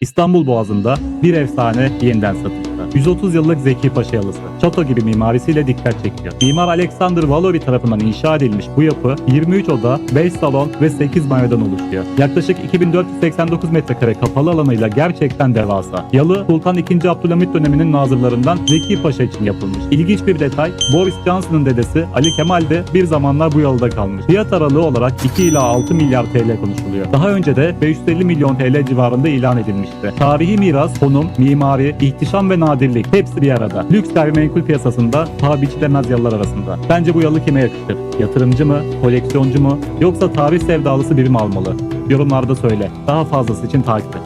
İstanbul Boğazı'nda bir efsane yeniden satışta. 130 yıllık Zeki Paşa yalısı. Çato gibi mimarisiyle dikkat çekiyor. Mimar Alexander Valory tarafından inşa edilmiş bu yapı 23 oda, 5 salon ve 8 banyodan oluşuyor. Yaklaşık 2489 metrekare kapalı alanıyla gerçekten devasa. Yalı Sultan II. Abdülhamit döneminin nazırlarından Zeki Paşa için yapılmış. İlginç bir detay, Boris Johnson'ın dedesi Ali Kemal de bir zamanlar bu yalıda kalmış. Fiyat aralığı olarak 2 ila 6 milyar TL konuşuluyor. Daha önce de 550 milyon TL civarında ilan edilmişti. Tarihi miras, konum, mimari, ihtişam ve nadirlik hepsi bir arada. Lüks gayrimenkul piyasasında paha biçilemez yalılar arasında. Bence bu yalı kime yakışır? Yatırımcı mı? Koleksiyoncu mu? Yoksa tarih sevdalısı biri mi almalı? Yorumlarda söyle. Daha fazlası için takip et.